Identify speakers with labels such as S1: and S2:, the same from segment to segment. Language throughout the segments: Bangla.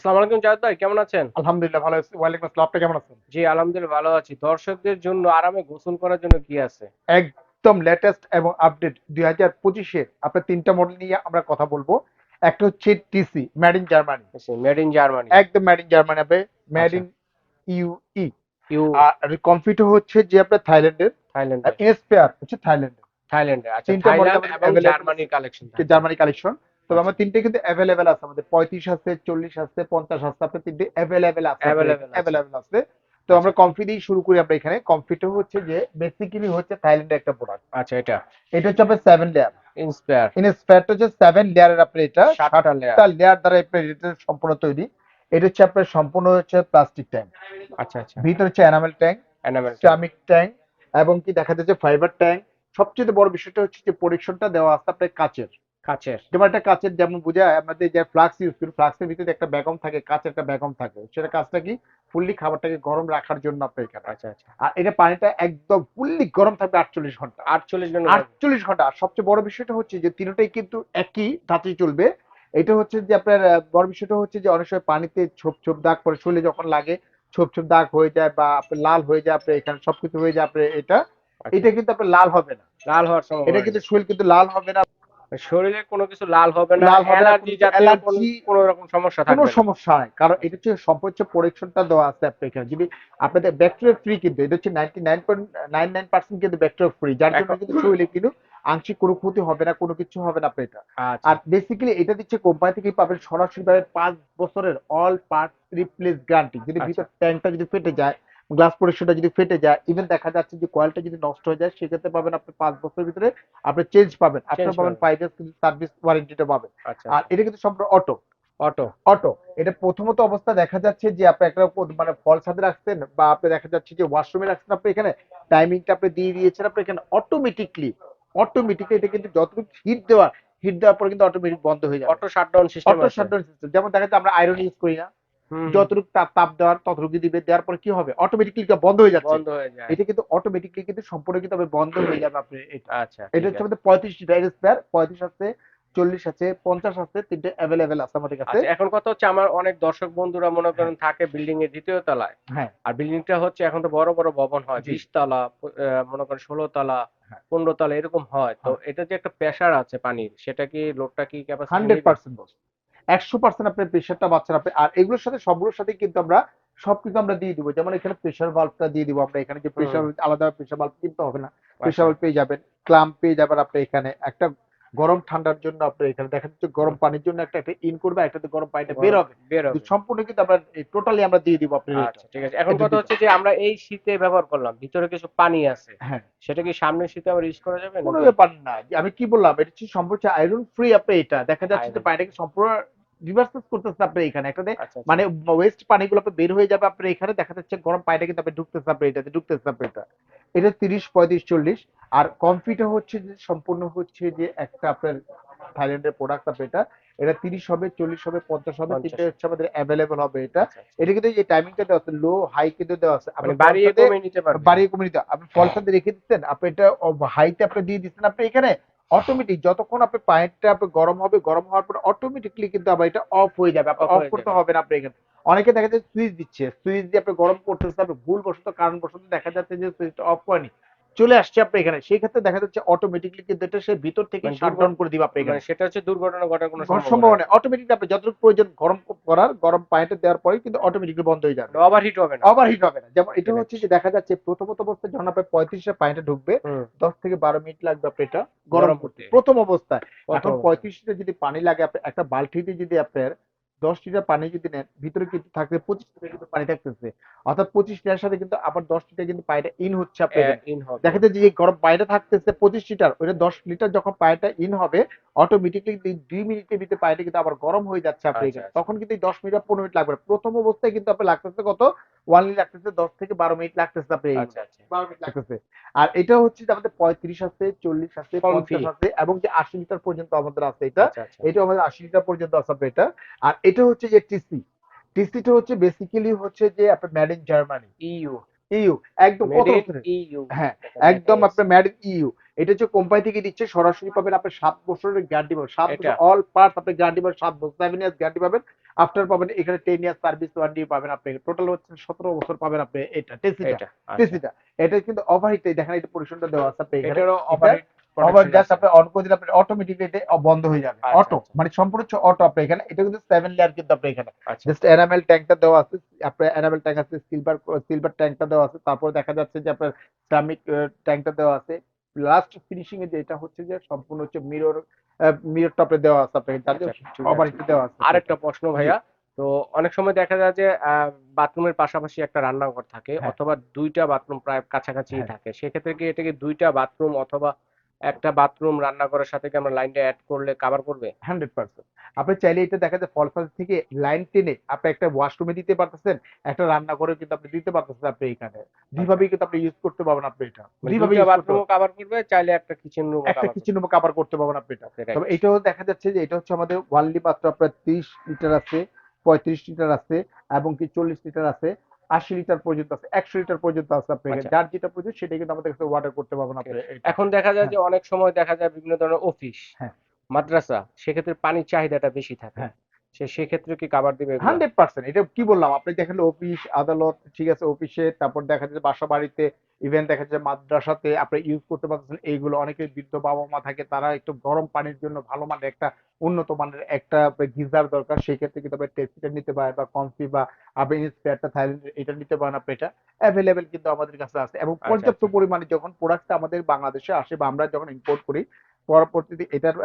S1: আসসালামু আলাইকুম জাহেদ ভাই কেমন আছেন?
S2: আলহামদুলিল্লাহ ভালো আছি। ওয়ালাইকুম আসসালাম আপনি কেমন আছেন?
S1: জি আলহামদুলিল্লাহ ভালো আছি। দর্শকদের জন্য আরামে গোসল করার জন্য কি আছে?
S2: একদম লেটেস্ট এবং আপডেট দুই হাজার পঁচিশে আপনার তিনটা মডেল নিয়ে আমরা কথা বলব। একটা হচ্ছে TC made in Germany
S1: made in Germany
S2: একদম মেড ইন জার্মানি হবে। মেড
S1: আচ্ছা।
S2: ইন ইউই
S1: ইউ
S2: আর কমফিটো হচ্ছে যে আপনার থাইল্যান্ডের।
S1: থাইল্যান্ড
S2: আর হচ্ছে থাইল্যান্ডের।
S1: থাইল্যান্ডে আচ্ছা
S2: তিনটা
S1: থাইল্যান্ড কালেকশন
S2: জার্মানি কালেকশন তবে আমার তিনটে কিন্তু অ্যাভেলেবেল আছে। আমাদের পঁয়ত্রিশ আছে চল্লিশ আছে পঞ্চাশ আছে আপনার তিনটে অ্যাভেলেবেল আছে। অ্যাভেলেবেল আছে। তো আমরা কমফি দিয়ে শুরু করি আমরা এখানে। কমফিটো হচ্ছে যে বেসিক্যালি হচ্ছে থাইল্যান্ডের একটা প্রোডাক্ট
S1: আচ্ছা এটা?
S2: এটা হচ্ছে আপনার সেভেন লেয়ার
S1: ইন্সপায়ার
S2: ইনস্পায়ারটা হচ্ছে সেভেন লেয়ারের আপনার এটা।
S1: সাতটা লেয়ার
S2: সাতটা লেয়ার দ্বারা আপনার এটা সম্পূর্ণ তৈরি। এটা হচ্ছে আপনার সম্পূর্ণ হচ্ছে প্লাস্টিক ট্যাঙ্ক
S1: আচ্ছা আচ্ছা।
S2: ভিতরে হচ্ছে enamel tank
S1: enamel
S2: ceramic tank এবং কি দেখা যাচ্ছে ফাইবার ট্যাঙ্ক সবচেয়ে বড় বিষয়টা হচ্ছে যে প্রোটেকশনটা দেওয়া আছে আপনার কাচের।
S1: কাচের।
S2: যেমন একটা কাচের যেমন বোঝায় আমাদের যে ফ্লাক্স ইউজ করি ফ্লাক্সের ভিতরে একটা ব্যাগম থাকে কাচের একটা ব্যাগম থাকে। সেটা কাজটা কি? ফুললি খাবারটাকে গরম রাখার জন্য আপনার এখানে।
S1: আচ্ছা আচ্ছা।
S2: আর এটা পানিটা একদম ফুললি গরম থাকবে আটচল্লিশ ঘণ্টা।
S1: আটচল্লিশ জন
S2: আটচল্লিশ ঘণ্টা। আর সবচেয়ে বড় বিষয়টা হচ্ছে যে তিনটাই কিন্তু একই ধাঁচেই চলবে। এটা হচ্ছে যে আপনার বড় বিষয়টা হচ্ছে যে অনেক সময় পানিতে ছোপ ছোপ দাগ পরে শরীরে যখন লাগে ছোপ ছোপ দাগ হয়ে যায় বা আপনার লাল হয়ে যায় আপনার এখানে সবকিছু হয়ে যায় আপনার এটা। এটা কিন্তু আপনার লাল হবে না।
S1: লাল হওয়ার সময়
S2: এটা কিন্তু শরীর কিন্তু লাল হবে না।
S1: শরীরে কোনো কিছু লাল হবে না অ্যালার্জি
S2: কোনো
S1: জাতীয় কোনো- কোনো রকম সমস্যা থাকবে না।
S2: সমস্যা নাই কারণ এটা হচ্ছে সম্পূর্ণ প্রোটেকশনটা দেওয়া আছে এখানে যদি আপনাদের ব্যাকটেরিয়া ফ্রি কিন্তু এটা হচ্ছে ninety nine point nine nine percent কিন্তু ব্যাকটেরিয়া ফ্রি যার জন্য কিন্তু শরীরে কিন্তু আংশিক কোনো ক্ষতি হবে না কোনো কিছু হবে না এটা
S1: আচ্ছা
S2: আর বেসিক্যালি এটা দিচ্ছে কোম্পানি থেকে পাবেন সরাসরি পাবেন পাঁচ বছরের অল পার্ট রিপ্লেস গ্যারান্টি যদি
S1: আচ্ছা।
S2: ভিতর ট্যাঙ্কটা যদি ফেটে যায় গ্লাস পরিশনটা যদি ফেটে যায় ইভেন দেখা যাচ্ছে যে কয়েলটা যদি নষ্ট হয়ে যায় সেক্ষেত্রে পাবেন আপনি পাঁচ বছরের ভিতরে আপনি চেঞ্জ পাবেন। আপনার পাবেন। ফাইভ ইয়ার্স কিন্তু সার্ভিস ওয়ারেন্টিটা পাবেন।
S1: আচ্ছা।
S2: আর এটা কিন্তু সম্পূর্ণ অটো
S1: অটো
S2: অটো এটা প্রথমত অবস্থা দেখা যাচ্ছে যে আপনি একটা মানে ফল সাথে রাখছেন বা আপনি দেখা যাচ্ছে যে ওয়াশরুমে রাখছেন আপনি এখানে টাইমিংটা আপনি দিয়ে দিয়েছেন আপনি এখানে অটোমেটিকলি অটোমেটিকলি এটা কিন্তু যতটুকু হিট দেওয়া হিট দেওয়ার পরে কিন্তু অটোমেটিক বন্ধ হয়ে যাবে।
S1: Auto shutdown system
S2: auto shutdown system যেমন দেখা যাচ্ছে আমরা আয়রন ইউজ করি না। যতটুকু তাপ তাপ দেওয়ার ততটুকু দিবে দেওয়ার পরে কি হবে? অটোমেটিকলি বন্ধ হয়ে যাচ্ছে।
S1: বন্ধ হয়ে যায়।
S2: এটা কিন্তু অটোমেটিকলি কিন্তু সম্পূর্ণ কিন্তু বন্ধ হয়ে যাবে আপনি
S1: আচ্ছা
S2: এটা হচ্ছে আমাদের পঁয়ত্রিশটা স্পেয়ার পঁয়ত্রিশ আছে চল্লিশ আছে পঞ্চাশ আছে তিনটে অ্যাভেলেবেল আছে আমাদের কাছে।
S1: আচ্ছা এখন কথা হচ্ছে আমার অনেক দর্শক বন্ধুরা মনে করেন থাকে বিল্ডিং এর দ্বিতীয় তলায়।
S2: হ্যাঁ।
S1: আর বিল্ডিংটা হচ্ছে এখন তো বড় বড় ভবন হয়। বিশ তলা মনে করেন ষোলো তলা
S2: হ্যাঁ।
S1: পনেরো তলা এরকম হয়। তো
S2: হ্যাঁ।
S1: এটা যে একটা প্রেসার আছে পানির সেটা কি লোডটা কি
S2: হান্ড্রেড পার্সেন্ট একশো পার্সেন্ট আপনার প্রেশারটা বাচ্চার আপনি। আর এগুলোর সাথে সবগুলোর সাথে কিন্তু আমরা সব কিন্তু আমরা দিয়ে দিব। যেমন এখানে প্রেশার বাল্বটা দিয়ে দিব আমরা। এখানে যে প্রেশার আলাদা প্রেশার বাল্ব কিনতে হবে না। প্রেশার বাল্ব পেয়ে যাবেন ক্লাম পেয়ে যাবেন আপনি এখানে। একটা গরম ঠান্ডার জন্য আপনি এখানে দেখা যাচ্ছে গরম পানির জন্য একটা একটা ইন করবে একটাতে গরম পানিটা বের হবে।
S1: বের হবে।
S2: সম্পূর্ণ কিন্তু আমরা টোটালি আমরা দিয়ে দিব আপনি
S1: আচ্ছা ঠিক আছে। এখন কথা হচ্ছে যে আমরা এই শীতে ব্যবহার করলাম ভিতরে কিছু পানি আছে।
S2: হ্যাঁ।
S1: সেটা কি সামনের শীতে আবার ইউজ করা যাবে
S2: কোনো? ব্যাপার না। আমি কি বললাম এটা হচ্ছে সম্পূর্ণ আয়রন ফ্রি আপনি এটা। দেখা যাচ্ছে যে. পানিটাকে সম্পূর্ণ রিভার্স করতেছে আপনি এখানে। একটাতে
S1: আচ্ছা আচ্ছা।
S2: মানে ওয়েস্ট পানিগুলো আপনার বের হয়ে যাবে আপনার এখানে দেখা যাচ্ছে গরম পানিটা কিন্তু আপনি ঢুকতেছে আপনার এটাতে ঢুকতেছে আপনার এটা। এটা তিরিশ পঁয়ত্রিশ চল্লিশ। আর কমফিটা হচ্ছে যে সম্পূর্ণ হচ্ছে যে একটা আপনার থাইল্যান্ডের প্রোডাক্ট আপনার এটা। এটা তিরিশ হবে চল্লিশ হবে পঞ্চাশ হবে
S1: 50
S2: তিনটে হচ্ছে আমাদের অ্যাভেলেবল হবে এটা।
S1: আচ্ছা।
S2: এটা কিন্তু এই টাইমিংটা দেওয়া আছে লো হাই কিন্তু দেওয়া আছে।
S1: মানে
S2: আপনি
S1: বাড়িয়ে
S2: ফলসাতে-
S1: কমিয়ে নিতে পারবেন
S2: বাড়িয়ে কমিয়ে দিতে আপনি ফল সাথে রেখে দিচ্ছেন আপনি এটা হাইতে আপনি দিয়ে দিচ্ছেন আপনি এখানে অটোমেটিক যতক্ষণ আপনি পায়েটটা আপনি গরম হবে গরম হওয়ার পর অটোমেটিকলি কিন্তু আবার এটা অফ হয়ে যাবে আপনি অফ করতে হবে না আপনি এখানে অনেকে দেখা যাচ্ছে সুইচ দিচ্ছে সুইচ দিয়ে আপনি গরম করতেছে আপনি ভুল বশত কারণ বশত দেখা যাচ্ছে যে সুইচটা অফ করেনি চলে আসছে আপনি এখানে। সেই ক্ষেত্রে দেখা যাচ্ছে অটোমেটিকলি কিন্তু এটা সে ভিতর থেকে
S1: মানে
S2: শাটডাউন করে দিবে আপনি এখানে।
S1: মানে সেটা হচ্ছে দুর্ঘটনা ঘটার কোনো
S2: সম্ভাবনা অটোমেটিকলি আপনি যতটুকু প্রয়োজন গরম করার গরম পানিটা দেওয়ার পরে কিন্তু অটোমেটিকলি বন্ধ হয়ে যাবে।
S1: ওভারহিট হবে না।
S2: ওভারহিট হবে না। যেমন এটা হচ্ছে যে দেখা যাচ্ছে প্রথমত অবস্থায় যখন আপনার পঁয়ত্রিশে পানিটা ঢুকবে
S1: হুম,
S2: দশ থেকে বারো মিনিট লাগবে আপনি এটা
S1: গরম করতে।
S2: প্রথম অবস্থায়।
S1: প্রথম
S2: এখন
S1: অবস্থায়।
S2: পঁয়ত্রিশে যদি পানি লাগে আপনি একটা বালতিতে যদি আপনার দশ লিটার পানি যদি নেন ভিতরে কিন্তু থাকবে পঁচিশ লিটার কিন্তু পানি থাকতেছে। অর্থাৎ পঁচিশ লিটার সাথে কিন্তু আবার দশ লিটার কিন্তু পানিটা ইন হচ্ছে আপনার
S1: হবে।
S2: দেখা যায় যে গরম পানিটা থাকতেছে পঁচিশ লিটার ওইটা দশ লিটার যখন পানিটা ইন হবে অটোমেটিকলি দুই মিনিটের ভিতরে পানিটা কিন্তু আবার গরম হয়ে যাচ্ছে আপনি
S1: আচ্ছা। আচ্ছা।
S2: তখন কিন্তু দশ মিনিট পনেরো মিনিট লাগবে প্রথম অবস্থায় কিন্তু আপনার লাগতেছে কত? ওয়ান লাগতেছে দশ থেকে বারো মিনিট লাগতেছে আপনি
S1: আচ্ছা
S2: বারো মিনিট লাগতেছে। আর এটা হচ্ছে যে আমাদের পঁয়ত্রিশ আছে চল্লিশ আছে পঞ্চাশ আছে এবং যে আশি লিটার পর্যন্ত আমাদের আছে এটা এটা আমাদের আশি লিটার পর্যন্ত আছে এটা। আর এটা হচ্ছে যে টিসি টিসিটা হচ্ছে বেসিক্যালি হচ্ছে যে আপনার made in Germany
S1: you
S2: you একদম
S1: ইউ
S2: হ্যাঁ একদম আপনার ম্যাড ইউ এটা হচ্ছে কোম্পানি থেকে দিচ্ছে সরাসরি পাবেন আপনি সাত বছরের গ্যারান্টি পাবেন। সাত
S1: এটা?
S2: অল পার্টস আপনি গ্যারান্টি পাবেন সাত বছর সেভেন ইয়ার্স গ্যারান্টি পাবেন। আফটার পাবেন এখানে টেন ইয়ার্স সার্ভিস ওয়ারেন্টি পাবেন আপনি। টোটাল হচ্ছে সতেরো বছর পাবেন আপনি এটা টেসিটা
S1: এটা আচ্ছা।
S2: টেসিটা এটা কিন্তু ওভারহিট দেখেন এটা পরিশনটা দেওয়া আছে আপনি এখানে।
S1: এটারও ওভারহিট
S2: ওভার জাস্ট আপনি অন করে দিলে আপনি অটোমেটিকলি এটা বন্ধ হয়ে যাবে।
S1: আচ্ছা,
S2: অটো
S1: আচ্ছা।
S2: মানে সম্পূর্ণ অটো আপনি এখানে। এটা কিন্তু সেভেন লেয়ার কিন্তু আপনি এখানে।
S1: আচ্ছা।
S2: জাস্ট এনামেল ট্যাঙ্কটা দেওয়া আছে। আপনার এনামেল ট্যাঙ্ক আছে সিলভার সিলভার ট্যাঙ্কটা দেওয়া আছে। তারপর দেখা যাচ্ছে যে আপনার সিরামিক ট্যাঙ্কটা দেওয়া আছে। লাস্ট ফিনিশিং এ যেটা হচ্ছে যে সম্পূর্ণ হচ্ছে মিরর মিরর টপে দেওয়া আছে আপনাকে। দেওয়া আছে।
S1: আরেকটা প্রশ্ন ভাইয়া। তো অনেক সময় দেখা যায় যে বাথরুমের পাশাপাশি একটা রান্নাঘর থাকে
S2: হ্যাঁ।
S1: অথবা দুইটা বাথরুম প্রায় কাছাকাছি
S2: হ্যাঁ।
S1: থাকে। সেক্ষেত্রে কি এটা কি দুইটা বাথরুম অথবা একটা বাথরুম রান্না রান্নাঘরের সাথে কি আমরা লাইনটা অ্যাড করলে কভার করবে?
S2: হান্ড্রেড পার্সেন্ট আপনি চাইলে এটা দেখা যায় ফল থেকে লাইন টেনে আপনি একটা ওয়াশরুমে দিতে পারতেছেন একটা রান্নাঘরে কিন্তু আপনি দিতে পারতেছেন আপনি এখানে দুইভাবেই কিন্তু আপনি ইউজ করতে পারবেন আপনি এটা। দুইভাবে
S1: বাথরুমও কভার করবে চাইলে একটা কিচেন রুম।
S2: একটা কিচেন রুমে কাভার করতে পারবেন আপনি এটা। তবে এটাও দেখা যাচ্ছে যে এটা হচ্ছে আমাদের ওয়ানলি মাত্র আপনার ত্রিশ লিটার আছে পঁয়ত্রিশ লিটার আছে এবং কি চল্লিশ লিটার আছে। আশি লিটার পর্যন্ত আছে একশো লিটার পর্যন্ত আছে আপনাকে
S1: আচ্ছা।
S2: যার যেটা প্রয়োজন সেটা কিন্তু আমাদের কাছে অর্ডার করতে পারবেন আপনি
S1: এখন দেখা যায় যে অনেক সময় দেখা যায় বিভিন্ন ধরনের অফিস
S2: হ্যাঁ।
S1: মাদ্রাসা সেক্ষেত্রে পানির চাহিদাটা বেশি থাকে
S2: হ্যাঁ।
S1: সেক্ষেত্রে কি কাভার দিবে
S2: হান্ড্রেড পার্সেন্ট। এটা কি বললাম? আপনি দেখেন অফিস আদালত ঠিক আছে অফিসে তারপর দেখা যাচ্ছে বাসা বাড়িতে ইভেন দেখা যাচ্ছে মাদ্রাসাতে আপনি ইউজ করতে পারতেছেন এইগুলো অনেকে বৃদ্ধ বাবা মা থাকে তারা একটু গরম পানির জন্য ভালো মানের একটা উন্নত মানের একটা গিজার দরকার সেই ক্ষেত্রে কিন্তু আপনি টেস্টিটা নিতে পারেন বা কনফি বা আপনি ইন্সপেয়ারটা থাইল্যান্ড এটা নিতে পারেন আপনি এটা। অ্যাভেলেবেল কিন্তু আমাদের কাছে আছে। এবং
S1: আচ্ছা,
S2: পর্যাপ্ত
S1: আচ্ছা।
S2: পরিমাণে যখন প্রোডাক্টটা আমাদের বাংলাদেশে আসে বা আমরা যখন ইম্পোর্ট করি পরবর্তীতে এটার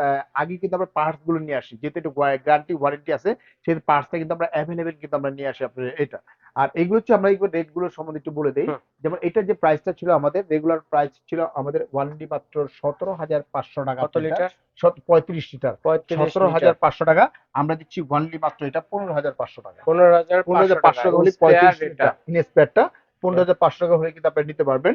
S2: আগে কিন্তু আমরা পার্টসগুলো নিয়ে আসি। যেহেতু একটু গ্যারান্টি ওয়ারেন্টি আছে সেই পার্টসটা কিন্তু আমরা অ্যাভেলেবেল কিন্তু আমরা নিয়ে আসি আপনার এটা। আর এগুলো হচ্ছে আমরা এগুলো রেটগুলো সম্বন্ধে একটু বলে দেই। যেমন এটার যে প্রাইসটা ছিল আমাদের রেগুলার প্রাইস ছিল আমাদের ওয়ারেন্টি মাত্র সতেরো হাজার পাঁচশো টাকা
S1: কত লিটার?
S2: পঁয়ত্রিশ লিটার। সতেরো হাজার পাঁচশো টাকা আমরা দিচ্ছি ওয়ানলি মাত্র এটা পনেরো হাজার পাঁচশো টাকা।
S1: পনেরো হাজার
S2: পনেরো হাজার পাঁচশো টাকা হলে পঁয়ত্রিশ লিটার। ইনস্পেয়ারটা পনেরো হাজার পাঁচশো টাকা হলে কিন্তু আপনি নিতে পারবেন।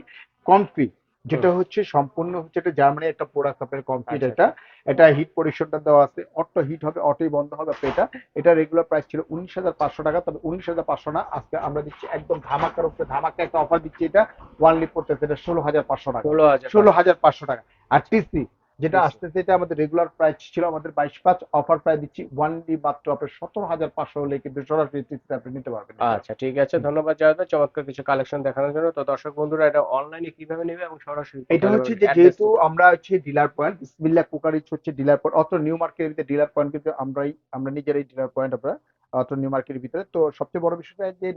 S2: কনফি যেটা হচ্ছে সম্পূর্ণ হচ্ছে এটা জার্মানি একটা প্রোডাক্ট আপনার কমপ্লিট
S1: আচ্ছা,
S2: এটা। এটা হিট পরিশোধটা দেওয়া আছে। অটো হিট হবে অটোই বন্ধ হবে এটা। এটা রেগুলার প্রাইস ছিল উনিশ হাজার পাঁচশো টাকা তবে উনিশ হাজার পাঁচশো না আজকে আমরা দিচ্ছি একদম ধামাকার উপরে ধামাকা একটা অফার দিচ্ছি এটা। ওয়ানলি পড়তেছে এটা ষোলো হাজার পাঁচশো টাকা।
S1: ষোলো হাজার
S2: ষোলো হাজার পাঁচশো টাকা। আর টিসি যেটা আসতেছে এটা আমাদের রেগুলার প্রাইস ছিল আমাদের বাইশ পাঁচ অফার প্রাইস দিচ্ছি ওয়ানলি মাত্র আপনার সতেরো হাজার পাঁচশো হলে কিন্তু সরাসরি আপনি নিতে পারবেন।
S1: আচ্ছা ঠিক আছে ধন্যবাদ জানাতে চমৎকার কিছু কালেকশন দেখানোর জন্য। তো দর্শক বন্ধুরা এটা অনলাইনে কীভাবে নেবে এবং সরাসরি
S2: এটা হচ্ছে যে যেহেতু আমরা হচ্ছে ডিলার পয়েন্ট বিসমিল্লাহ কুকারিজ হচ্ছে ডিলার পয়েন্ট অত নিউ মার্কেটের ভিতরে ডিলার পয়েন্ট কিন্তু আমরাই আমরা নিজেরাই ডিলার পয়েন্ট আমরা অত নিউ মার্কেটের ভিতরে। তো সবচেয়ে বড় বিষয়টা যে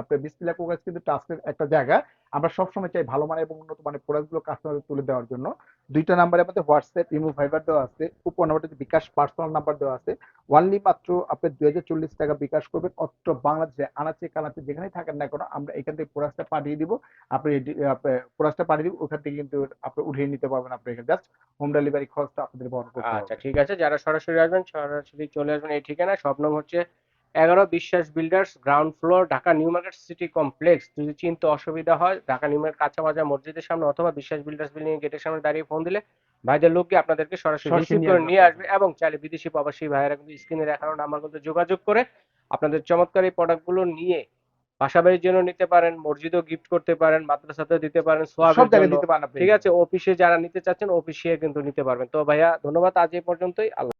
S2: আপনার বিসমিল্লাহ কুকারিজ কিন্তু টাস্কের একটা জায়গা। আমরা সবসময় চাই ভালো মানের এবং উন্নত মানের প্রোডাক্টগুলো কাস্টমারদের তুলে দেওয়ার জন্য। দুইটা নাম্বারে আমাদের হোয়াটসঅ্যাপ ইমো ফাইবার দেওয়া আছে। উপর নাম্বারটা বিকাশ পার্সোনাল নাম্বার দেওয়া আছে। ওয়ানলি মাত্র আপনি দুই হাজার চল্লিশ টাকা বিকাশ করবেন। অত্র বাংলাদেশে আনাচে কানাচে যেখানেই থাকেন না কেন আমরা এখান থেকে প্রোডাক্টটা পাঠিয়ে দিব। আপনি প্রোডাক্টটা পাঠিয়ে দিব। ওখান থেকে কিন্তু আপনি উঠিয়ে নিতে পারবেন আপনি এখানে। জাস্ট হোম ডেলিভারি খরচটা আপনাদের বহন করতে
S1: আচ্ছা ঠিক আছে। যারা সরাসরি আসবেন সরাসরি চলে আসবেন এই ঠিকানা সব হচ্ছে এগারো Biswas builders ground floor Dhaka new market city complex যদি চিনতে অসুবিধা হয় ঢাকা নিউ মার্কেট কাঁচা বাজার মসজিদের সামনে অথবা বিশ্বাস বিল্ডার্স বিল্ডিং গেটের সামনে দাঁড়িয়ে ফোন দিলে ভাইদের লোককে আপনাদেরকে সরাসরি রিসিভ
S2: নিয়ে
S1: করে
S2: আসবে।
S1: নিয়ে আসবে এবং চাইলে বিদেশি প্রবাসী ভাইয়েরা কিন্তু স্ক্রিনে দেখানো নাম্বার কিন্তু যোগাযোগ করে আপনাদের চমৎকার এই প্রোডাক্টগুলো নিয়ে বাসাবাড়ির জন্য নিতে পারেন মসজিদও গিফট করতে পারেন মাদ্রাসাতেও দিতে পারেন
S2: সব জায়গায় দিতে পারেন
S1: ঠিক আছে অফিসে যারা নিতে চাচ্ছেন অফিসে কিন্তু নিতে পারবেন। তো ভাইয়া ধন্যবাদ আজ এই পর্যন্তই। আল্লাহ